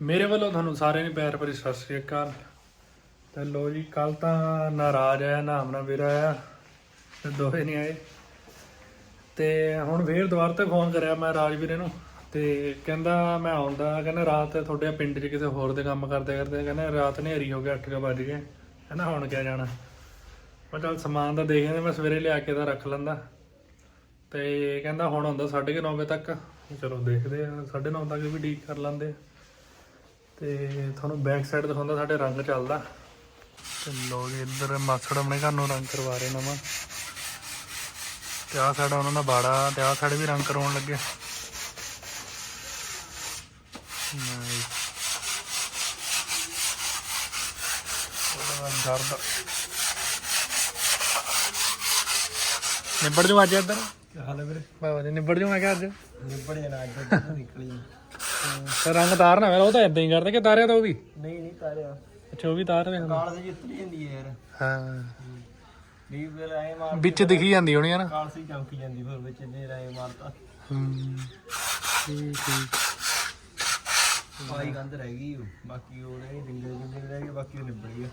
ਮੇਰੇ ਵੱਲੋਂ ਤੁਹਾਨੂੰ ਸਾਰਿਆਂ ਨੂੰ ਪਿਆਰ ਭਰੀ ਸਤਿ ਸ੍ਰੀ ਅਕਾਲ। ਤੇ ਲੋ ਜੀ ਕੱਲ ਤਾਂ ਨਾ ਰਾਜ ਆਇਆ ਨਾ ਹਮਨਾ ਵੀਰ ਆਇਆ, ਤੇ ਦੋਹੇ ਨਹੀਂ ਆਏ। ਤੇ ਹੁਣ ਫੇਰ ਦੁਬਾਰਾ ਤੇ ਫੋਨ ਕਰਿਆ ਮੈਂ ਰਾਜ ਵੀਰੇ ਨੂੰ, ਤੇ ਕਹਿੰਦਾ ਮੈਂ ਆਉਂਦਾ, ਕਹਿੰਦਾ ਰਾਤ ਤੁਹਾਡੇ ਪਿੰਡ 'ਚ ਕਿਸੇ ਹੋਰ ਦੇ ਕੰਮ ਕਰਦੇ ਕਰਦੇ, ਕਹਿੰਦਾ ਰਾਤ ਹਨੇਰੀ ਹੋ ਗਿਆ 8 ਕੁ ਵੱਜ ਗਏ, ਕਹਿੰਦਾ ਹੁਣ ਕਿਆ ਜਾਣਾ। ਮੈਂ ਚੱਲ ਸਮਾਨ ਤਾਂ ਦੇਖ ਜਾਂਦੇ ਮੈਂ ਸਵੇਰੇ ਲਿਆ ਕੇ ਤਾਂ ਰੱਖ ਲੈਂਦਾ। ਤੇ ਕਹਿੰਦਾ ਹੁਣ ਹੁੰਦਾ 9:30 ਵਜੇ ਤੱਕ, ਚਲੋ ਦੇਖਦੇ ਆ 9:30 ਤੱਕ ਵੀ ਠੀਕ ਕਰ ਲੈਂਦੇ। ਆ ਤੇ ਤੁਹਾਨੂੰ ਬੈਕ ਸਾਈਡ ਦਿਖਾਉਂਦਾ ਸਾਡੇ ਰੰਗ ਚੱਲਦਾ। ਤੇ ਲੋ ਜੀ ਇੱਧਰ ਮਾਸੜ ਆਪਣੇ ਘਰ ਨੂੰ ਰੰਗ ਕਰਵਾ ਰਹੇ ਨਵਾਂ ਤੇ ਆਹ ਸਾਡਾ ਉਹਨਾਂ ਦਾ ਬਾੜਾ ਤੇ ਆਹ ਸਾਡੇ ਵੀ ਰੰਗ ਕਰਾਉਣ ਲੱਗੇ। ਨਿਬੜ ਜੂ ਅੱਜ ਇੱਧਰ? ਹਾਲੇ ਵੀਰੇ? ਬਾਬਾ ਜੀ ਨਿਬੜ ਜੂ ਮੈਂ ਕਿਹਾ ਅੱਜ। ਨਿਬੜ ਜਾਣਾ ਅੱਜ ਨਿਕਲੀ ਤੇ ਰੰਗ ਤਾਰਨਾ ਮੇਰਾ ਉਹ ਤਾਂ ਇਦਾਂ ਹੀ ਕਰਦੇ ਕਿ ਤਾਰਿਆ ਤਾਂ ਉਹ ਵੀ? ਨਹੀਂ ਨਹੀਂ ਤਾਰਿਆ। ਅੱਛਾ ਉਹ ਵੀ ਤਾਰ ਰਹੇ ਹੁੰਦੇ ਕਾਲ ਸੀ ਉਤਰੀ ਜਾਂਦੀ ਹੈ ਯਾਰ। ਹਾਂ। ਡੀਪ ਵੇਲ ਆਏ ਮਾਰ ਵਿੱਚ ਦਿਖੀ ਜਾਂਦੀ ਹੋਣੀ ਆ ਨਾ। ਕਾਲ ਸੀ ਚਮਕੀ ਜਾਂਦੀ ਫਿਰ ਵਿੱਚ ਜੇ ਰਾਏ ਮਾਰਤਾ। ਹੂੰ। ਠੀਕ ਠੀਕ ਪਾਈ ਗੰਦ ਰਹਿ ਗਈ ਉਹ। ਬਾਕੀ ਉਹ ਰਹਿ ਗਏ ਡਿੰਗੇ ਡਿੰਗੇ ਰਹਿ ਗਏ ਬਾਕੀ ਉਹ ਨਿਬੜ ਗਿਆ।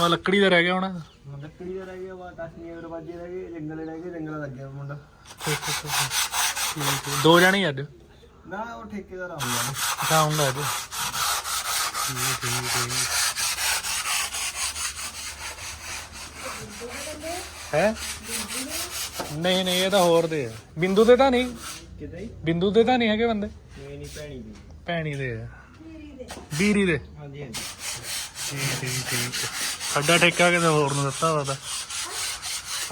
ਮੈਂ ਲੱਕੜੀ ਦਾ ਰਹਿ ਗਿਆ ਹੁਣ। ਹੁਣ ਲੱਕੜੀ ਦਾ ਰਹਿ ਗਿਆ ਵਾ ਟਾਸਨੀਆਂ ਦਰਵਾਜ਼ੇ ਰਹਿ ਗਏ ਜੰਗਲੇ ਰਹਿ ਗਏ ਜੰਗਲਾ ਲੱਗਿਆ ਮੁੰਡਾ। ਠੀਕ ਠੀਕ ਠੀਕ ਠੀਕ। ਦੋ ਜਾਣੇ ਅੱਜ। ਨਾ ਉਹ ਠੇਕੇਦਾਰ ਆਉਂਦਾ। ਆਉਂਗਾ ਅੱਜ ਠੀਕ ਠੀਕ ਠੀਕ ਹੈ? ਨਹੀਂ ਨਹੀਂ ਇਹ ਤਾਂ ਹੋਰ ਦੇ ਆ। ਬਿੰਦੂ ਦੇ ਤਾਂ ਨਹੀਂ। ਕਿਤੇ? ਹੀ ਬਿੰਦੂ ਦੇ ਤਾਂ ਨਹੀਂ ਹੈਗੇ ਬੰਦੇ। ਨਹੀਂ ਨਹੀਂ ਭੈਣੀ ਦੀ। ਭੈਣੀ ਦੇ ਆ। ਬੀਰੀ ਦੇ। ਹਾਂਜੀ ਹਾਂਜੀ। ਠੀਕ ਠੀਕ ਠੀਕ। ਸਾਡਾ ਠੇਕਾ ਕਿਤੇ ਹੋਰ ਨੂੰ ਦਿੱਤਾ ਵਾ ਤਾਂ।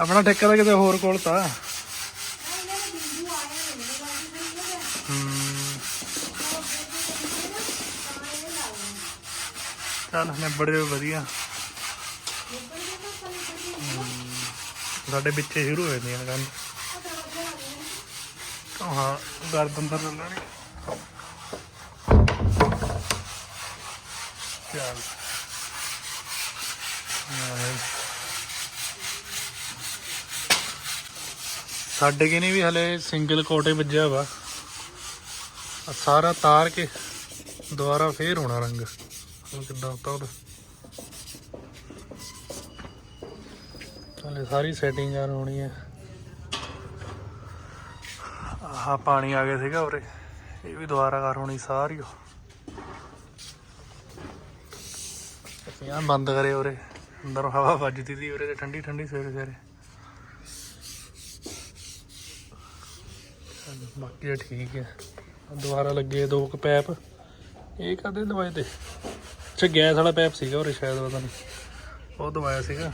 ਆਪਣਾ ਠੇਕਾ ਤਾਂ ਕਿਤੇ ਹੋਰ ਕੋਲ ਤਾਂ। ਚੱਲ ਨਿਬੜ ਵਧੀਆ। ਸਾਡੇ ਪਿੱਛੇ ਸ਼ੁਰੂ ਹੋ ਜਾਂਦੀਆਂ ਨੇ ਕੰਮ। ਹਾਂ ਗਰਦਨ ਤਾਂ ਲੈਣੀ ਚੱਲ। ਸਾਡੇ ਕਿ ਨਹੀਂ ਵੀ ਹਲੇ ਸਿੰਗਲ ਕੋਟੇ ਵੱਜਿਆ ਵਾ। ਸਾਰਾ ਤਾਰ ਕੇ ਦੁਬਾਰਾ ਫੇਰ ਹੋਣਾ ਰੰਗ। ਹੁਣ ਕਿੱਦਾਂ ਹੁੰਦਾ ਉਹਦਾ? ਹਲੇ ਸਾਰੀ ਸੈਟਿੰਗ ਕਰ ਹੋਣੀ ਹੈ ਆਹ ਪਾਣੀ ਆ ਗਿਆ ਸੀਗਾ ਉਰੇ। ਇਹ ਵੀ ਦੁਬਾਰਾ ਕਰ ਹੋਣੀ ਸਾਰੀ ਓ। ਬੰਦ ਕਰੇ ਉਰੇ। ਅੰਦਰ ਹਵਾ ਵੱਜਦੀ ਸੀ ਉਰੇ ਤੇ ਠੰਡੀ ਠੰਡੀ ਸਵੇਰੇ ਸਵੇਰੇ। ਬਾਕੀ ਤਾਂ ਠੀਕ ਹੈ ਦੁਬਾਰਾ ਲੱਗੇ ਦੋ ਕੁ ਪੈਪ। ਇਹ ਕਦੇ ਦਵਾਈ ਤੇ? ਅੱਛਾ ਗੈਸ ਵਾਲਾ ਪੈਪ ਸੀਗਾ ਉਰੇ ਸ਼ਾਇਦ, ਪਤਾ ਨਹੀਂ। ਉਹ ਦਵਾਇਆ ਸੀਗਾ।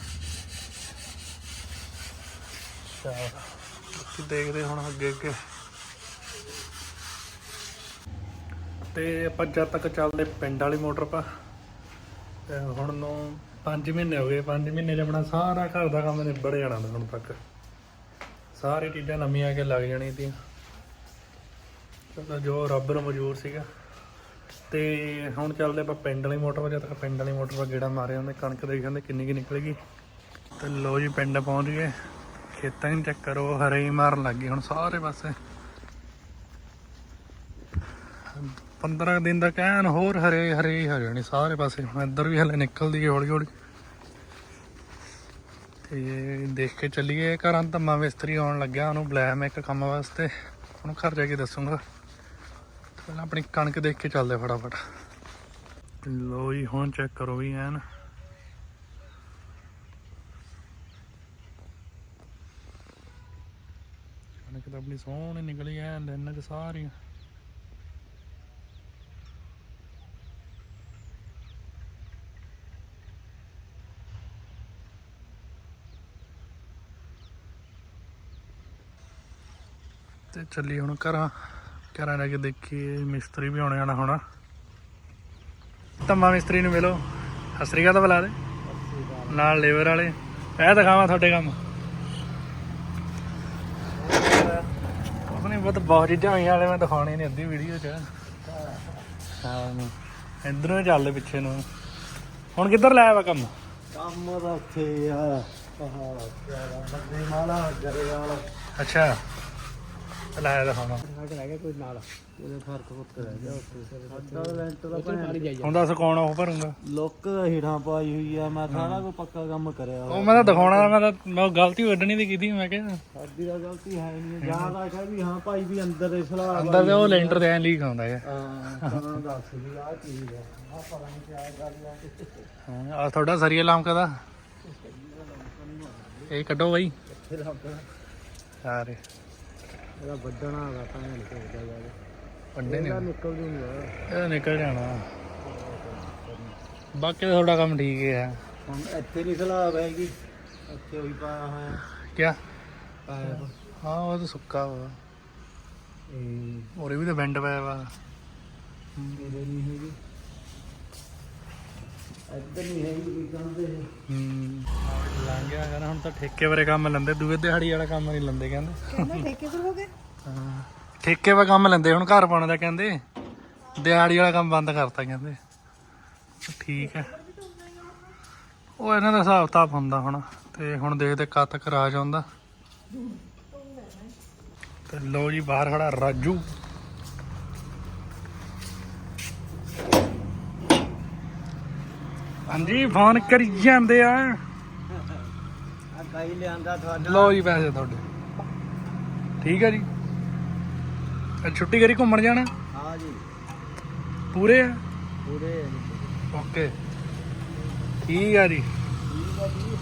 ਅੱਛਾ ਬਾਕੀ ਦੇਖਦੇ ਹੁਣ ਅੱਗੇ ਅੱਗੇ। ਤੇ ਆਪਾਂ ਜਦ ਤੱਕ ਚੱਲਦੇ ਪਿੰਡ ਵਾਲੀ ਮੋਟਰ ਪਾ ਹੁਣ ਨੂੰ 5 ਮਹੀਨੇ ਹੋ ਗਏ। 5 ਮਹੀਨੇ 'ਚ ਆਪਣਾ ਸਾਰਾ ਘਰ ਦਾ ਕੰਮ ਨਿਬੜ ਜਾਣਾ ਹੁਣ ਤੱਕ। ਸਾਰੀ ਚੀਜ਼ਾਂ ਨਵੀਆਂ ਆ ਕੇ ਲੱਗ ਜਾਣੀਆਂ ਤੀਆਂ। ਚਲੋ ਜੋ ਰੱਬ ਨੂੰ ਮਨਜ਼ੂਰ ਸੀਗਾ। ਤੇ ਹੁਣ ਚੱਲਦੇ ਆਪਾਂ ਪਿੰਡ ਵਾਲੀ ਮੋਟਰ 'ਤੇ, ਜਦ ਤੱਕ ਪਿੰਡ ਵਾਲੀ ਮੋਟਰ 'ਤੇ ਗੇੜਾ ਮਾਰੇ ਉਹਨੇ, ਕਣਕ ਦੇ ਜਾਂਦੇ ਕਿੰਨੀ ਕੀ ਨਿਕਲੇਗੀ ਤੇ ਲੋ ਜੀ ਪਿੰਡ ਪਹੁੰਚ ਗਏ। ਖੇਤਾਂ ਨੂੰ ਚੈੱਕ ਕਰੋ, ਹਰੇ ਹੀ ਮਾਰਨ ਲੱਗ ਗਏ ਹੁਣ ਸਾਰੇ ਪਾਸੇ। 15 ਦਿਨ ਦਾ ਕਹਿਣ, ਹੋਰ ਹਰੇ ਹਰੇ ਹੀ ਹੋ ਸਾਰੇ ਪਾਸੇ। ਹੁਣ ਇੱਧਰ ਵੀ ਹਲੇ ਨਿਕਲਦੀ ਹੈ ਹੌਲੀ ਹੌਲੀ। ਤੇ ਦੇਖ ਕੇ ਚੱਲੀਏ, ਘਰਾਂ ਧੰਮਾ ਮਿਸਤਰੀ ਆਉਣ ਲੱਗਿਆ, ਉਹਨੂੰ ਬੁਲਾਇਆ ਮੈਂ ਇੱਕ ਕੰਮ ਵਾਸਤੇ। ਉਹਨੂੰ ਘਰ ਜਾ ਕੇ ਦੱਸੂਗਾ? ਪਹਿਲਾਂ ਆਪਣੀ ਕਣਕ ਦੇਖ ਕੇ ਚੱਲਦੇ ਫਟਾਫਟ। ਲੋ ਜੀ, ਹੁਣ ਚੈੱਕ ਕਰੋ ਵੀ ਐਨ। ਕਣਕ ਤਾਂ ਆਪਣੀ ਸੋਹਣੀ ਨਿਕਲੀ ਐਨ ਦਿਨ ਚ ਸਾਰੀਆਂ ਤੇ ਚੱਲੀ ਹੁਣ ਘਰਾਂ। ਘਰਾਂ ਜਾ ਕੇ ਦੇਖੀਏ ਮਿਸਤਰੀ ਵੀ ਆਉਣੇ ਆਣਾ ਹੋਣਾ। ਧੰਮਾ ਮਿਸਤਰੀ ਨੂੰ ਮਿਲੋ। ਹਸਰੀਕਾ ਤਾਂ ਬੁਲਾ ਦੇ। ਨਾਲ ਲੇਬਰ ਵਾਲੇ। ਇਹ ਦਿਖਾਵਾਂ ਤੁਹਾਡੇ ਕੰਮ। ਆਪਣੇ ਬਹੁਤ ਬਹੁਤ ਚੀਜ਼ਾਂ ਹੋਈਆਂ ਵਾਲੇ ਮੈਂ ਦਿਖਾਉਣੇ ਨਹੀਂ ਅੱਧੀ ਵੀਡੀਓ 'ਚ। ਹਾਂ ਇਧਰੋਂ ਚੱਲਦੇ ਪਿੱਛੇ ਨੂੰ। ਹੁਣ ਕਿੱਧਰ ਲਾਇਆ ਵਾ ਕੰਮ? ਕੰਮ ਦਾ ਉੱਥੇ ਆ। ਬੰਦੇ ਮਾਲਾ ਗਰੇ ਵਾਲਾ ਅੱਛਾ। ਲਾਇਆ ਦਿਖਾਉਣਾ ਸਾਡਾ ਰਹਿ ਗਿਆ ਕੋਈ ਨਾਲ ਉਹਦੇ ਫ਼ਰਕ ਫੁਰਕ ਰਹਿ ਗਿਆ ਉੱਥੇ ਸਾਡਾ ਲੈਂਟ ਦਾ ਭਾਵੇਂ ਹੁਣ ਦੱਸ ਕੌਣ ਉਹ ਭਰੂੰਗਾ? ਲੁੱਕ ਹੀੜਾਂ ਪਾਈ ਹੋਈ ਆ ਮੈਂ ਸਾਰਾ ਕੋਈ ਪੱਕਾ ਕੰਮ ਕਰਿਆ ਉਹ ਮੈਂ ਤਾਂ ਦਿਖਾਉਣਾ ਮੈਂ ਤਾਂ ਮੈਂ ਗਲਤੀ ਕੱਢਣੀ ਦੀ ਕੀਤੀ, ਮੈਂ ਕਿਹਾ। ਸਾਡੀ ਦਾ ਗਲਤੀ ਹੈ ਨਹੀਂ ਯਾਦ ਆ ਗਿਆ ਵੀ ਹਾਂ ਭਾਈ ਵੀ ਅੰਦਰ ਇਸ ਸਲਾਹ ਅੰਦਰ ਤੇ ਉਹ ਲੈਂਟਰ ਤੇ ਐ ਲੀਕ ਆਉਂਦਾ ਹੈ। ਹਾਂ ਤਾਂ ਦੱਸ ਵੀ ਆ ਚੀਜ਼ ਆ ਆ ਪਤਾ ਨਹੀਂ ਕਿਆ ਗੱਲ ਆ ਹਾਂ ਆ ਤੁਹਾਡਾ ਸਰੀਆ ਲਾਮਕਾ ਦਾ? ਇਹ ਕੱਢੋ ਬਾਈ। ਸਾਰੇ। ਇਹਦਾ ਵੱਡਣਾ ਦਾ ਤਾਂ ਨਹੀਂ ਨਿਕਲਦਾ ਯਾਰ। ਵੱਡੇ ਨੇ। ਇਹਦਾ ਨਿਕਲ ਜੂਗਾ ਇਹ ਨਿਕਲ ਜਾਣਾ। ਬਾਕੀ ਤਾਂ ਤੁਹਾਡਾ ਕੰਮ ਠੀਕ ਹੀ। ਹੁਣ ਇੱਥੇ ਨਹੀਂ ਸਲਾਹ ਹੈਗੀ ਇੱਥੇ ਹੋਈ ਪਾਇਆ ਹੋਇਆ। ਕਿਆ? ਹਾਂ ਉਹ ਤਾਂ ਸੁੱਕਾ ਵਾ। ਇਹ ਉਹਦੇ ਵੀ ਤਾਂ ਬੈਂਡ ਪਿਆ ਵਾ। ਮੇਰੇ ਨਹੀਂ ਹੈਗੀ। ਇੱਧਰ ਨਹੀਂ ਹੈਗੀ ਕੋਈ ਕਹਿੰਦੇ ਹੂੰ। ਲੰਘ ਗਿਆ ਕਹਿੰਦਾ ਹੁਣ ਤਾਂ ਠੇਕੇ ਬਾਰੇ ਕੰਮ ਲੈਂਦੇ ਦੂਏ ਦਿਹਾੜੀ ਵਾਲਾ ਕੰਮ ਨਹੀਂ ਲੈਂਦੇ ਕਹਿੰਦੇ। ਕਹਿੰਦਾ ਠੇਕੇ ਪਰ ਹੋ ਗਏ? ਹਾਂ। ਠੇਕੇ ਵਾ ਕੰਮ ਲੈਂਦੇ ਹੁਣ ਘਰ ਪਾਉਣ ਦਾ ਕਹਿੰਦੇ। ਦਿਹਾੜੀ ਵਾਲਾ ਕੰਮ ਬੰਦ ਕਰਤਾ ਕਹਿੰਦੇ। ਠੀਕ ਹੈ। ਉਹ ਇਹਨਾਂ ਦਾ ਹਿਸਾਬ ਤਾਪ ਹੁੰਦਾ ਹੁਣ ਤੇ ਹੁਣ ਦੇਖਦੇ ਕਦ ਤੱਕ ਰਾਜ ਆਉਂਦਾ। ਤੇ ਲੋ ਜੀ ਬਾਹਰ ਖੜਾ ਰਾਜੂ। ਹਾਂਜੀ ਫੋਨ ਕਰੀ ਜਾਂਦੇ ਆ। ਆ ਕਾਈ ਲਿਆਂਦਾ ਤੁਹਾਡਾ। ਲਓ ਜੀ ਪੈਸੇ ਤੁਹਾਡੇ। ਠੀਕ ਹੈ ਜੀ। ਅੱਜ ਛੁੱਟੀ ਕਰੀ ਘੁੰਮਣ ਜਾਣਾ? ਹਾਂ ਜੀ। ਪੂਰੇ ਆ? ਪੂਰੇ ਓਕੇ ਠੀਕ ਆ ਜੀ। ਠੀਕ ਆ ਜੀ।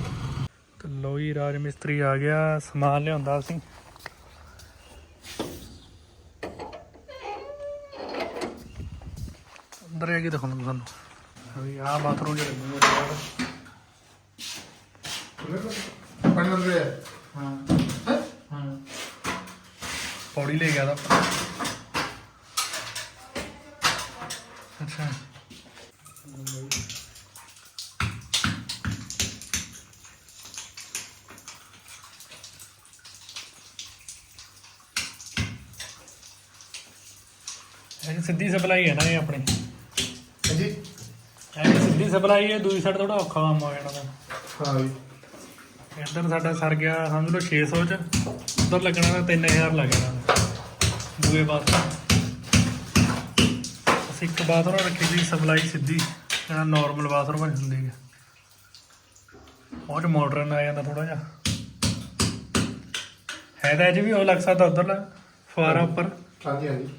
ਤੇ ਲਓ ਜੀ ਰਾਜ ਮਿਸਤਰੀ ਆ ਗਿਆ। ਸਮਾਨ ਲਿਆਉਂਦਾ ਸੀ ਅੰਦਰ ਆ ਕੇ ਦਿਖਾਉਂਦਾ ਤੁਹਾਨੂੰ। ਵੀ ਆਹ ਬਾਥਰੂਮ ਜਿਹੜਾ ਲੱਗੂਗਾ ਪਾਣੀ ਲੱਗ ਰਿਹਾ ਹਾਂ। ਹਾਂ? ਪੌੜੀ ਲੈ ਗਿਆ ਦਾ ਅੱਛਾ। ਇਹ ਸਿੱਧੀ ਸਪਲਾਈ ਹੈ ਨਾ ਇਹ ਆਪਣੀ। ਹਾਂਜੀ। ਸਿੱਧੀ ਸਪਲਾਈ ਹੈ ਦੂਜੀ ਸਾਈਡ ਥੋੜਾ ਔਖਾ ਕੰਮ ਹੋ ਜਾਣਾ। ਦਾ ਹਾਂ ਜੀ। ਇੱਧਰ ਸਾਡਾ ਸਰ ਗਿਆ ਸਮਝ ਲਓ 600 ਚ ਉਧਰ ਲੱਗਣਾ ਤਾਂ 3000 ਲੱਗਣਾ ਦੂਏ ਪਾਸੇ ਅਸੀਂ ਇੱਕ ਬਾਥਰੂਮ ਰੱਖੀ ਸੀ ਸਪਲਾਈ ਸਿੱਧੀ। ਜਿਹੜਾ ਨਾਰਮਲ ਬਾਥਰੂਮ ਹੁੰਦੀ ਹੈ। ਉਹ ਚ ਮਾਡਰਨ ਆ ਜਾਂਦਾ ਥੋੜਾ ਜਿਹਾ। ਹੈ ਤਾਂ ਅਜੇ ਵੀ ਉਹ ਲੱਗ ਸਕਦਾ ਉਧਰਲਾ ਫੁਆਰਾ ਉੱਪਰ। ਹਾਂਜੀ ਹਾਂਜੀ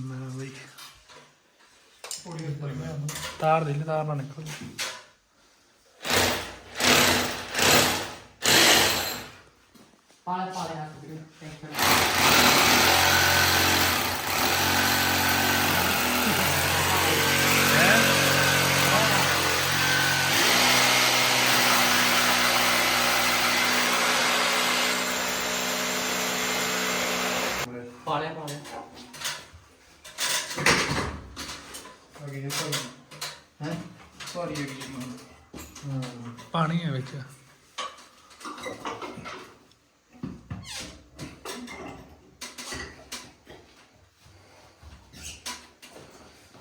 ਮੈਂ ਬਈ ਤਾਰ ਦੇ ਲਈ ਤਾਰ ਨਾ ਨਿਕਲ ਪਾਲੇ ਪਾਲੇ ਹੱਥ ਦੇ ਪਾਲੇ ਪਾਲੇ। ਅਗੇ ਇਹ ਤਾਂ ਹੈ? ਸੌਰੀ ਅਗੇ ਪਾਣੀ ਹੈ ਵਿੱਚ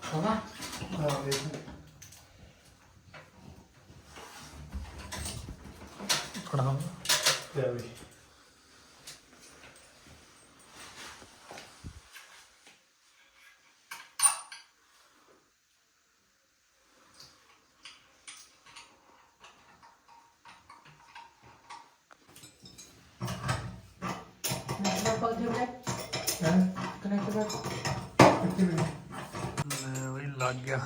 ਹੋਗਾ ਹਾਂ ਦੇਖ ਫੜਾ ਲੈ ਵੀ ਕਨੈਕਟ ਕਰ ਦਿਓ ਹੈ ਕਨੈਕਟ ਕਰ ਕਿੱਥੇ ਨੇ ਲੈ ਬਈ ਲੱਗ ਗਿਆ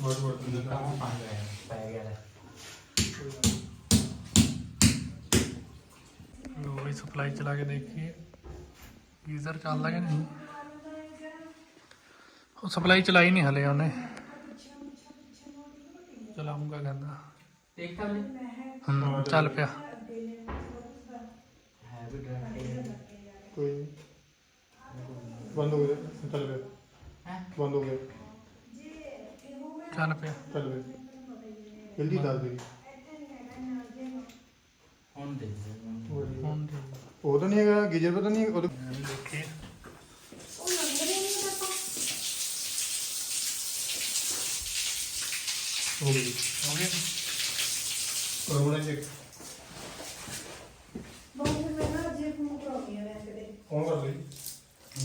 ਬਹੁਤ ਬਹੁਤ ਧੰਨਵਾਦ ਪੈ ਗਿਆ ਵੀ ਸਪਲਾਈ ਚਲਾ ਕੇ ਦੇਖੀਏ। ਗੀਜ਼ਰ ਚੱਲਦਾ ਕਿ ਨਹੀਂ? ਉਹ ਸਪਲਾਈ ਚਲਾਈ ਨਹੀਂ ਹਲੇ ਉਹਨੇ। ਚਲਾਉਂਗਾ ਕਹਿੰਦਾ। ਦੇਖ ਤਾਂ ਲੈ ਹੂੰ ਚੱਲ ਪਿਆ। ਹੈ ਵੀ ਡਰਾਈਵਰ ਕੋਈ। ਬੰਦ ਹੋ ਗਿਆ ਚੱਲ ਪਿਆ। ਹੈ? ਬੰਦ ਹੋ ਗਿਆ ਚੱਲ ਪਿਆ। ਚੱਲ ਪਿਆ। ਜਲਦੀ ਦੱਸ ਦੇ। ਹੁਣ ਦੇ। ਹੁਣ ਉਹ ਤਾਂ ਨਹੀਂ ਹੈਗਾ ਗੀਜਰ ਪਤਾ ਨਹੀਂ ਉਹ ਦੇਖੀ ਹੋ ਗਈ। ਹੋ ਗਿਆ ਕਰੋਨਾ ਚੈੱਕ ਕੌਣ ਕਰ ਲਈ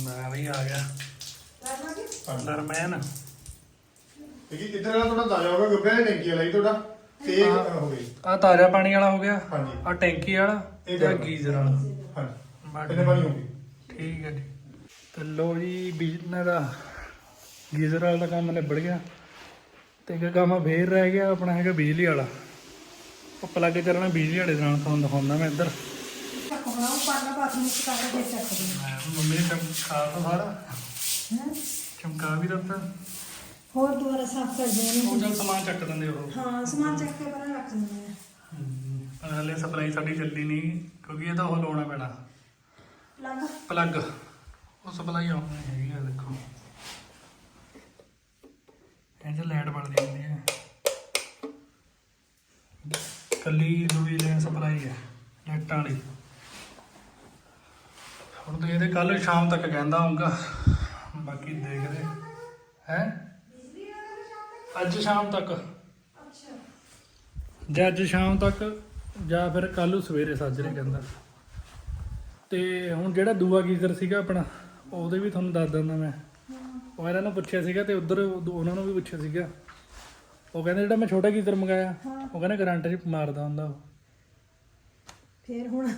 ਮੈਂ ਵੀ ਆ ਗਿਆ। ਨਰਮੈਨ ਕਿ ਕਿੱਧਰ ਵਾਲਾ ਤੁਹਾਡਾ ਤਾਜ਼ਾ ਹੋਗਾ ਗੱਬੇ ਟੈਂਕੀ ਵਾਲਾ ਹੀ ਤੁਹਾਡਾ। ਤੇ ਇਹ ਹਾਂ। ਹੋ ਗਈ। ਆ ਤਾਜ਼ਾ ਪਾਣੀ ਵਾਲਾ ਹੋ ਗਿਆ। ਹਾਂਜੀ। ਆ ਟੈਂਕੀ ਵਾਲਾ ਇਹ ਤੇ। ਗੀਜ਼ਰ ਵਾਲਾ? ਕਿੰਨੇ ਪਾਣੀ ਹੋ ਗਈ ਠੀਕ ਹੈ ਜੀ। ਤੇ ਲੋ ਜੀ ਬਿਜਲੀ ਦਾ ਗੀਜ਼ਰ ਵਾਲਾ ਦਾ ਕੰਮ ਨਿਬੜ ਗਿਆ। ਤੇ ਇੱਕ ਕੰਮ ਫੇਰ ਰਹਿ ਗਿਆ ਆਪਣਾ ਹੈਗਾ ਬਿਜਲੀ ਵਾਲਾ। ਉਹ ਪਲੱਗ ਚੱਲਣਾ ਬਿਜਲੀ ਵਾਲੇ ਦੇ ਨਾਲ ਤੁਹਾਨੂੰ ਦਿਖਾਉਂਦਾ ਮੈਂ ਇੱਧਰ। ਮੈਂ ਮੰਮੀ ਨੇ ਚਮਕਾ ਤਾ ਸਾਰਾ। ਚਮਕਾ ਵੀ ਦਿੱਤਾ। ਹੋਰ ਦੁਬਾਰਾ ਸਾਫ਼ ਕਰ ਦੇਣੀ ਉਹ ਜਲ ਸਮਾਨ ਚੱਕ ਦਿੰਦੇ ਉਹ। ਹਾਂ ਸਮਾਨ ਚੱਕ ਕੇ ਪਰਾਂ ਰੱਖ ਦਿੰਦੇ ਆ ਪਰ ਹਲੇ ਸਪਲਾਈ ਸਾਡੀ ਚੱਲੀ ਨਹੀਂ ਕਿਉਂਕਿ ਇਹ ਤਾਂ ਉਹ ਲਾਉਣਾ ਪੈਣਾ। ਲੱਗ ਪਲੱਗ। ਉਹ ਸਪਲਾਈ ਆਉਣੀ ਹੈਗੀ ਆ ਦੇਖੋ। ਇਹ ਜੇ ਲਾਈਟ ਬਲਦੀ ਹੁੰਦੀ ਹੈ ਕੱਲੀ ਦੂਈ ਲੈਣ ਸਪਲਾਈ ਹੈ ਲਾਈਟਾਂ ਵਾਲੀ। ਹੁਣ ਤੇ ਇਹਦੇ ਕੱਲ ਸ਼ਾਮ ਤੱਕ ਕਹਿੰਦਾ ਆਉਂਗਾ ਬਾਕੀ ਦੇਖਦੇ। ਹੈ? ਅੱਜ ਸ਼ਾਮ ਤੱਕ। ਜਾਂ ਅੱਜ ਸ਼ਾਮ ਤੱਕ ਜਾਂ ਫਿਰ ਕੱਲ ਨੂੰ ਸਵੇਰੇ ਸਾਜਰੇ ਕਹਿੰਦਾ। ਤੇ ਹੁਣ ਜਿਹੜਾ ਦੂਆ ਗੀਜ਼ਰ ਸੀਗਾ ਆਪਣਾ ਉਹਦੇ ਵੀ ਤੁਹਾਨੂੰ ਦੱਸ ਦਿੰਦਾ ਮੈਂ। ਉਹ ਇਹਨਾਂ ਨੂੰ ਪੁੱਛਿਆ ਸੀਗਾ ਤੇ ਉਧਰ ਉਹਨਾਂ ਨੂੰ ਵੀ ਪੁੱਛਿਆ ਸੀਗਾ। ਉਹ ਕਹਿੰਦੇ ਜਿਹੜਾ ਮੈਂ ਛੋਟਾ ਗੀਜ਼ਰ ਮੰਗਾਇਆ ਉਹ ਕਹਿੰਦੇ ਕਰੰਟ 'ਚ ਮਾਰਦਾ ਹੁੰਦਾ ਉਹ। ਫੇਰ ਹੁਣ?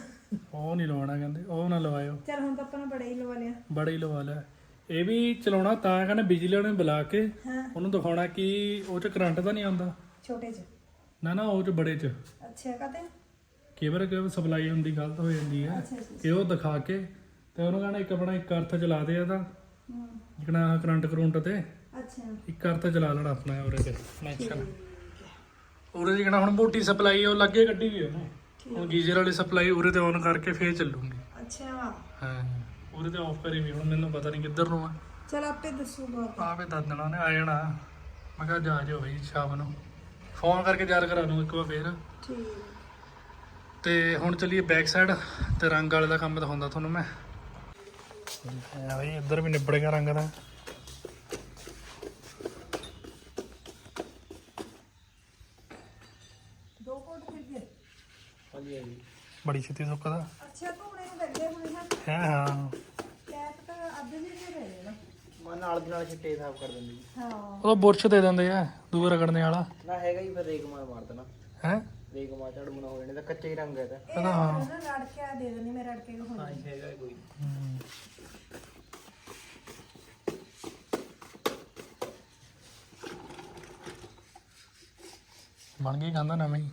ਉਹ ਨਹੀਂ ਲਵਾਉਣਾ ਕਹਿੰਦੇ ਉਹ ਨਾ ਲਵਾਇਓ। ਚਲ ਹੁਣ ਤਾਂ ਆਪਾਂ ਨੇ ਬੜਾ ਹੀ ਲਵਾ ਲਿਆ। ਬੜਾ ਹੀ ਲਵਾ ਲਿਆ। ਇਹ ਵੀ ਚਲਾਉਣਾ ਤਾਂ ਕਹਿੰਦੇ ਬਿਜਲੀ ਵਾਲੇ ਨੂੰ ਬੁਲਾ ਕੇ ਉਹਨੂੰ ਦਿਖਾਉਣਾ ਕਿ ਉਹ 'ਚ ਕਰੰਟ ਤਾਂ ਨਹੀਂ ਆਉਂਦਾ। ਛੋਟੇ ਚ? ਨਾ ਨਾ ਉਹ 'ਚ ਬੜੇ 'ਚ। ਅੱਛਾ ਕਹਤੇ? ਕਈ ਵਾਰ ਕਿ ਸਪਲਾਈ ਹੁੰਦੀ ਗਲਤ ਹੋ ਜਾਂਦੀ ਹੈ। ਅੱਛਾ ਅੱਛਾ ਕਿ ਉਹ ਦਿਖਾ ਕੇ ਤੇ ਉਹਨੂੰ ਕਹਿਣਾ ਇੱਕ ਆਪਣਾ ਇੱਕ ਅਰਥ ਚਲਾ ਦੇ ਇਹਦਾ। ਹੂੰ। ਜਿਹੜਾ ਕਰੰਟ ਕਰੰਟ ਤੇ ਅੱਛਾ। ਇੱਕ ਅਰਥ ਚਲਾ ਲੈਣਾ ਆਪਣਾ ਉਰੇ ਤੇ। ਕਨੈਕਸ਼ਨ ਉਰੇ ਦੀ ਜਿਹੜਾ ਹੁਣ ਮੋਟੀ ਸਪਲਾਈ ਉਹ ਲੱਗੇ ਕੱਢੀ ਗਈ ਉਹਨੇ ਹੁਣ ਗੀਜ਼ਰ ਵਾਲੀ ਸਪਲਾਈ ਉਰੇ ਤੇ ਔਨ ਕਰਕੇ ਫੇਰ ਚੱਲੂਗੀ। ਅੱਛਾ। ਹਾਂ ਉਰੇ ਤੇ ਆਫ ਕਰੀ ਵੀ ਹੁਣ ਮੈਨੂੰ ਪਤਾ ਨਹੀਂ ਕਿੱਧਰ ਨੂੰ ਆ। ਚਲ ਆਪੇ ਦੱਸੂਗਾ ਆਪੇ ਦੱਸ ਦੇਣਾ ਉਹਨੇ ਆ ਜਾਣਾ। ਮੈਂ ਕਿਹਾ ਜਾ ਜਾਓ ਬਈ ਸ਼ਾਮ ਨੂੰ। ਫੋਨ ਕਰਕੇ ਯਾਦ ਕਰਾ ਦੂੰ ਇੱਕ ਵਾਰ ਫੇਰ। ਠੀਕ। ਤੇ ਹੁਣ ਚੱਲੀਏ ਬੈਕ ਸਾਈਡ ਤੇ ਰੰਗ ਵਾਲੇ ਦਾ ਕੰਮ ਦਿਖਾਉਂਦਾ ਤੁਹਾਨੂੰ ਮੈਂ। ਆ ਬਈ ਇੱਧਰ ਵੀ ਨਿਬੜ ਗਿਆ ਰੰਗ ਦਾ। ਦੋ ਕੋਟ ਫਿਰ ਗਏ ਹਾਂਜੀ ਹਾਂਜੀ। ਬੜੀ ਛੇਤੀ ਸੁੱਕਦਾ ਅੱਛਾ ਧੋਣੇ ਨੂੰ ਲੱਗੇ ਹੁਣ ਹਾਂ ਹੈ ਹਾਂ। ਕੈਪ ਤਾਂ ਅੱਧ ਵੀ ਨਹੀਂ ਰਹੇ ਨਾ। ਮੈਂ ਨਾਲ ਦੀ ਨਾਲ ਛਿੱਟੇ ਸਾਫ਼ ਕਰ ਦਿੰਦੀ। ਜੀ ਹਾਂ। ਉਹ ਬੁਰਸ਼ ਦੇ ਦਿੰਦੇ ਆ ਦੂਰ ਰਗੜਨੇ ਵਾਲਾ। ਨਾ ਹੈਗਾ ਹੀ ਫਿਰ ਰੇਕ ਮਾਰ ਮਾਰ ਦੇਣਾ। ਹੈ? ਰੇਕ ਮਾਰ ਝੜ ਬਣਾ ਹੋ ਜਾਣੇ ਤਾਂ ਕੱਚਾ ਹੀ ਰੰਗ ਹੈ ਤਾਂ ਇਹ ਨਾ ਰੜ ਕੇ ਆ ਦੇ ਦੇਣੀ ਮੈਂ ਰੜ ਕੇ ਹੁਣ। ਹਾਂ ਹੈਗਾ ਹੀ। ਕੋਈ ਬਣ ਗਈ ਕਹਿੰਦਾ ਨਵੇਂ। ਹੀ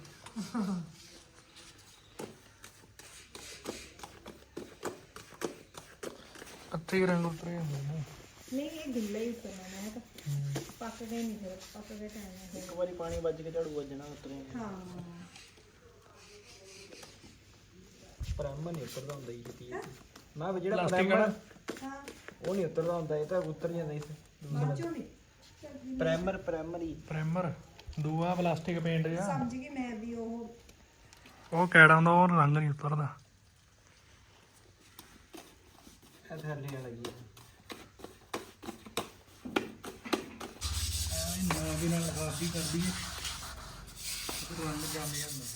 ਅੱਤੇ ਹੀ ਰੰਗ ਉਤਰੇ ਨੇ। ਨਹੀਂ ਇਹ ਗਿੱਲਾ ਹੀ ਕਰਨਾ ਮੈਂ ਤਾਂ ਪੱਕ ਗਏ ਨਹੀਂ ਫਿਰ ਪੱਕ ਗਏ ਟਾਈਮ ਇੱਕ ਵਾਰੀ ਪਾਣੀ ਵੱਜ ਕੇ ਝਾੜੂ ਵੱਜਣਾ ਉਤਰੇ। ਹਾਂ। ਪ੍ਰਾਈਮਰ ਨਹੀਂ ਉਤਰਦਾ ਹੁੰਦਾ ਜੀ ਜਿੱਤੀ ਮੈਂ ਵੀ ਜਿਹੜਾ ਪਲਾਸਟਿਕ primer ਵਾਲਾ? ਹਾਂ। ਉਹ ਨਹੀਂ ਉਤਰਦਾ ਹੁੰਦਾ ਇਹ ਤਾਂ ਉਤਰ ਜਾਂਦਾ ਇਸ ਬਾਚੋ ਨਹੀਂ। ਪ੍ਰਾਈਮਰ ਪ੍ਰਾਈਮਰ ਹੀ। ਪ੍ਰਾਈਮਰ ਦੂਆ ਪਲਾਸਟਿਕ ਪੇਂਟ ਜਾਂ ਸਮਝ ਗਈ ਮੈਂ ਵੀ ਉਹ। ਉਹ ਕਿਹੜਾ ਹੁੰਦਾ ਉਹ ਰੰਗ ਨਹੀਂ ਉਤਰਦਾ। ਇਹ ਥੱਲੇ ਵਾਲਾ ਜੀ ਨਾਲ ਦੀ ਨਾਲ ਹਾਫ ਹੀ ਕਰਦੀ ਹੈ। ਰੰਗ ਜੰਮ ਜਾਂਦਾ।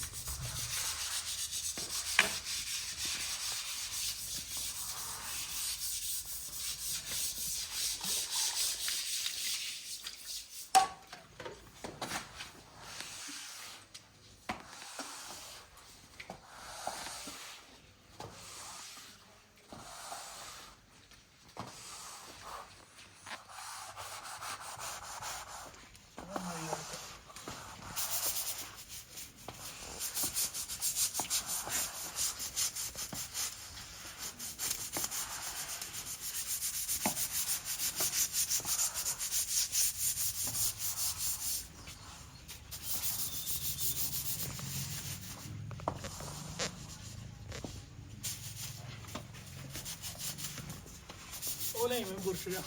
ਲੈ ਮੈਂ ਬੁਰਸ਼ ਜਾ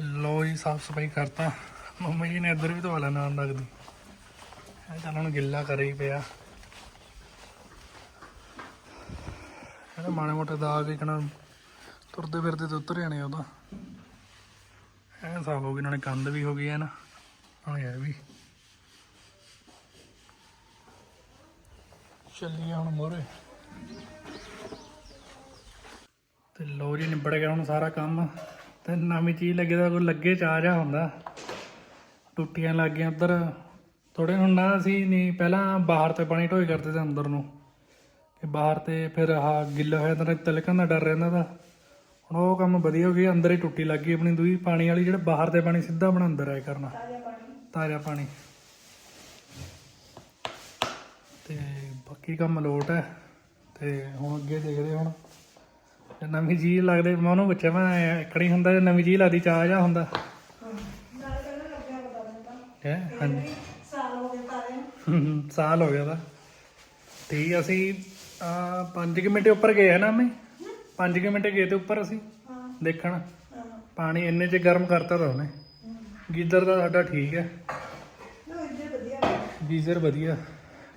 ਲੋ ਜੀ, ਸਾਫ਼ ਸਫ਼ਾਈ ਕਰਤਾ। ਮੰਮੀ ਜੀ ਨੇ ਇੱਧਰ ਵੀ ਧਵਾ ਲੈਣਾ ਨਾਲ ਲੱਗਦੀ ਇਹ ਤਾਂ ਹੁਣ ਗਿੱਲਾ ਕਰੇ ਹੀ ਪਿਆ। ਇਹਦਾ ਮਾੜੇ ਮੋਟੇ ਦਾਗ ਇਕਣਾ ਤੁਰਦੇ ਫਿਰਦੇ ਤੇ ਉਤਰ ਜਾਣੇ ਉਹਦਾ ਐ ਸਾਫ਼ ਹੋ ਗਈ ਨਾਲੇ ਕੰਧ ਵੀ ਹੋ ਗਈ ਹੈ ਨਾ ਹਾਂ ਇਹ ਵੀ। ਚੱਲੀਏ ਹੁਣ ਮੋਰੇ ਤੇ ਲੋ ਜੀ, ਨਿਬੜ ਗਿਆ ਹੁਣ ਸਾਰਾ ਕੰਮ। ਤੇ ਨਵੀਂ ਚੀਜ਼ ਲੱਗੇ ਤਾਂ ਕੋਈ ਲੱਗੇ ਚ ਆ ਹੁੰਦਾ। ਟੁੱਟੀਆਂ ਲੱਗ ਗਈਆਂ ਉੱਧਰ। ਥੋੜੇ ਹੁਣ ਨਾ ਅਸੀਂ ਨਹੀਂ, ਪਹਿਲਾਂ ਬਾਹਰ ਤੇ ਪਾਣੀ ਢੋਈ ਕਰਦੇ ਤੇ ਅੰਦਰ ਨੂੰ। ਕਿ ਬਾਹਰ ਤੇ ਫਿਰ ਆਹ ਗਿੱਲਾ ਹੋਇਆ ਤਾਂ ਤਿਲਕਣ ਦਾ ਡਰ ਰਹਿੰਦਾ ਦਾ ਹੁਣ ਉਹ ਕੰਮ ਵਧੀਆ ਹੋ ਗਿਆ, ਅੰਦਰ ਹੀ ਟੁੱਟੀ ਲੱਗ ਗਈ ਆਪਣੀ ਦੂਈ। ਪਾਣੀ ਵਾਲੀ ਜਿਹੜਾ ਬਾਹਰ ਤੇ ਪਾਣੀ ਸਿੱਧਾ ਆਪਣਾ ਅੰਦਰ ਆਇਆ ਕਰਨਾ। ਤਾਜ਼ਾ ਪਾਣੀ। ਤੇ ਬਾਕੀ ਕੰਮ ਲੋਟ ਹੈ। ਤੇ ਹੁਣ ਅੱਗੇ ਦੇਖਦੇ ਹੁਣ। ਜੇ ਨਵੀਂ ਚੀਜ਼ ਲੱਗਦੇ ਮੈਂ ਉਹਨੂੰ ਪੁੱਛਿਆ ਮੈਂ ਇਕੜੀ ਹੁੰਦਾ ਜੇ ਨਵੀਂ ਚੀਜ਼ ਲੱਗਦੀ ਚਾਹ ਜਾ ਹੁੰਦਾ? ਹੈ ਹਾਂਜੀ ਸਾਲ ਹੋ ਨੂੰ। ਹਮ, ਸਾਲ ਹੋ ਗਿਆ ਠੀਕ ਅਸੀਂ ਆ 5 ਮਿੰਟ ਉੱਪਰ ਗਏ ਹੈ ਨਾ ਮੈਂ 5 ਮਿੰਟ ਗਏ ਤੇ ਉੱਪਰ ਅਸੀਂ ਦੇਖਣ। ਪਾਣੀ ਇੰਨੇ ਚ ਗਰਮ ਕਰਤਾ ਤਾਂ ਉਹਨੇ। ਗੀਜ਼ਰ ਦਾ ਸਾਡਾ ਠੀਕ ਹੈ ਗੀਜ਼ਰ ਵਧੀਆ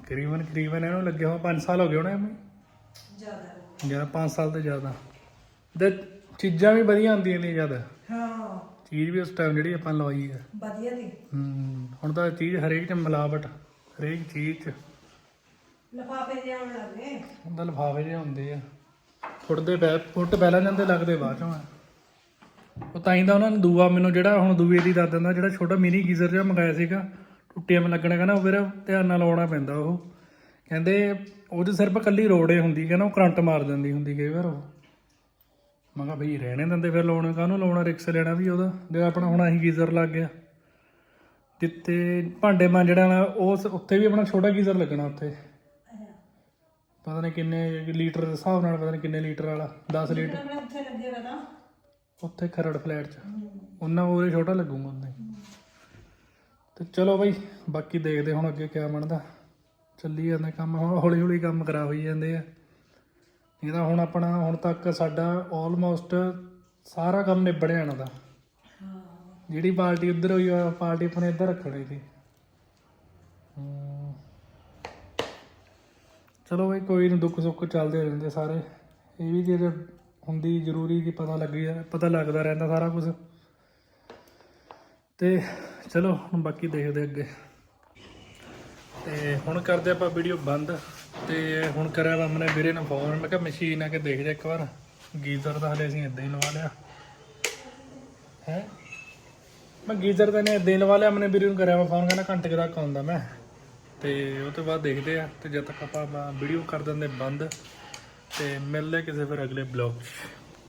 ਕਰੀਬਨ ਕਰੀਬਨ ਇਹਨੂੰ ਲੱਗੇ ਹੋ 5 ਸਾਲ ਹੋ ਗਏ ਹੋਣੇ ਮੈਂ ਜ਼ਿਆਦਾ। ਜਾਂ 5 ਸਾਲ ਤੋਂ ਜ਼ਿਆਦਾ। ਤੇ ਚੀਜ਼ਾਂ ਵੀ ਵਧੀਆ ਆਉਂਦੀਆਂ ਨੇ ਜ਼ਿਆਦਾ। ਹਾਂ। ਚੀਜ਼ ਵੀ ਉਸ ਟਾਈਮ ਜਿਹੜੀ ਆਪਾਂ ਲਵਾਈ ਹੈ ਵਧੀਆ ਦੀ ਹਮ, ਹੁਣ ਤਾਂ ਚੀਜ਼ ਹਰੇਕ ਚ ਮਿਲਾਵਟ ਹਰੇਕ ਚੀਜ਼ ਚ। ਲਫਾਫੇ ਜਿਹੇ ਆਉਣ ਲੱਗ ਗਏ। ਹੁੰਦਾ ਲਿਫਾਫੇ ਜਿਹੇ ਹੁੰਦੇ ਆ। ਫੁੱਟਦੇ ਪੈ ਫੁੱਟ ਪਹਿਲਾਂ ਜਾਂਦੇ ਲੱਗਦੇ ਬਾਅਦ ਚੋਂ ਆ। ਉਹ ਤਾਂ ਹੀ ਤਾਂ ਉਹਨਾਂ ਨੇ ਦੂਆ ਮੈਨੂੰ ਜਿਹੜਾ ਹੁਣ ਦੂਏ ਦੀ ਦੱਸ ਦਿੰਦਾ ਜਿਹੜਾ ਛੋਟਾ ਮਿਨੀ ਗੀਜ਼ਰ ਜਿਹਾ ਮੰਗਾਇਆ ਸੀਗਾ ਟੁੱਟੀਆਂ ਮੈਂ ਲੱਗਣਾ ਕਹਿੰਦਾ ਉਹ ਫਿਰ ਧਿਆਨ ਨਾਲ ਲਾਉਣਾ ਪੈਂਦਾ ਉਹ। ਕਹਿੰਦੇ ਉਹਦੇ ਸਿਰਫ ਕੱਲੀ ਰੋੜੇ ਹੁੰਦੀ ਕਹਿੰਦਾ ਉਹ ਕਰੰਟ ਮਾਰ ਦਿੰਦੀ ਹੁੰਦੀ ਕਈ ਵਾਰ ਉਹ। ਮੈਂ ਕਿਹਾ ਬਈ ਰਹਿਣੇ ਦਿੰਦੇ ਫਿਰ ਲਾਉਣਾ ਕਾਹਨੂੰ ਲਾਉਣਾ ਰਿਕਸ ਲੈਣਾ ਵੀ ਉਹਦਾ? ਜੇ ਆਪਣਾ ਹੁਣ ਆਹੀ ਗੀਜ਼ਰ ਲੱਗ ਗਿਆ। ਜਿੱਤੇ ਭਾਂਡੇ ਮਾਂਜਣਾ ਵਾਲਾ ਉਸ ਉੱਥੇ ਵੀ ਆਪਣਾ ਛੋਟਾ ਗੀਜ਼ਰ ਲੱਗਣਾ ਉੱਥੇ। ਪਤਾ ਨਹੀਂ ਕਿੰਨੇ ਲੀਟਰ ਦੇ ਹਿਸਾਬ ਨਾਲ, ਪਤਾ ਨਹੀਂ ਕਿੰਨੇ ਲੀਟਰ ਵਾਲਾ 10 ਲੀਟਰ ਆਪਣੇ ਉੱਥੇ ਲੱਗੇ ਤਾਂ ਉੱਥੇ ਖਰੜ ਫਲੈਟ 'ਚ। ਉਹਨਾਂ ਉਹਦੇ ਛੋਟਾ ਲੱਗੂਗਾ ਉਹਦੇ ਤੇ ਚਲੋ ਬਈ, ਬਾਕੀ ਦੇਖਦੇ ਹੁਣ ਅੱਗੇ ਕਿਆ ਬਣਦਾ। ਚੱਲੀ ਜਾਂਦਾ ਕੰਮ, ਹੁਣ ਹੌਲੀ ਹੌਲੀ ਕੰਮ ਖਰਾਬ ਹੋਈ ਜਾਂਦੇ ਆ। ਇਹ ਤਾਂ ਹੁਣ ਆਪਣਾ, ਹੁਣ ਤੱਕ ਸਾਡਾ ਆਲਮੋਸਟ ਸਾਰਾ ਕੰਮ ਨਿਬੜ ਜਾਣਾ ਦਾ। ਜਿਹੜੀ ਪਾਰਟੀ ਉੱਧਰ ਹੋਈ ਆ, ਪਾਰਟੀ ਆਪਣੇ ਇੱਧਰ ਰੱਖਣੀ ਸੀ। ਚਲੋ ਬਈ, ਕੋਈ ਨਹੀਂ ਦੁੱਖ ਸੁੱਖ ਚੱਲਦੇ ਰਹਿੰਦੇ ਸਾਰੇ। ਇਹ ਵੀ ਜੇ ਹੁੰਦੀ ਜ਼ਰੂਰੀ ਕਿ ਪਤਾ ਲੱਗੀ ਪਤਾ ਲੱਗਦਾ ਰਹਿੰਦਾ ਸਾਰਾ ਕੁਝ ਤੇ ਚਲੋ, ਹੁਣ ਬਾਕੀ ਦੇਖਦੇ ਅੱਗੇ। ਤੇ ਹੁਣ ਕਰਦੇ ਆਪਾਂ ਵੀਡੀਓ ਬੰਦ। ਤੇ ਹੁਣ ਕਰਿਆ ਵਾ ਮਨੇ ਵੀਰੇ ਨੂੰ ਫੋਨ ਮੈਂ ਕਿਹਾ ਮਸ਼ੀਨ ਆ ਕੇ ਦੇਖ ਜਾ ਇੱਕ ਵਾਰ। ਗੀਜ਼ਰ ਦਾ ਹਲੇ ਅਸੀਂ ਇਦਾਂ ਹੀ ਲਵਾ ਲਿਆ। ਹੈ? ਮੈਂ ਗੀਜ਼ਰ ਤਾਂ ਨੇ ਇਦਾਂ ਹੀ ਲਵਾ ਲਿਆ ਮਨੇ ਵੀਰੇ ਨੂੰ ਕਰਿਆ ਵਾ ਫੋਨ ਕਹਿੰਦਾ ਘੰਟੇ ਕੁ ਤੱਕ ਆਉਂਦਾ ਮੈਂ। ਤੇ ਉਹ ਤੋਂ ਬਾਅਦ ਦੇਖਦੇ ਆ, ਤੇ ਜਦ ਤੱਕ ਆਪਾਂ ਵੀਡੀਓ ਕਰ ਦਿੰਦੇ ਬੰਦ, ਤੇ ਮਿਲਦੇ ਕਿਸੇ ਫਿਰ ਅਗਲੇ ਬਲੌਗ 'ਚ।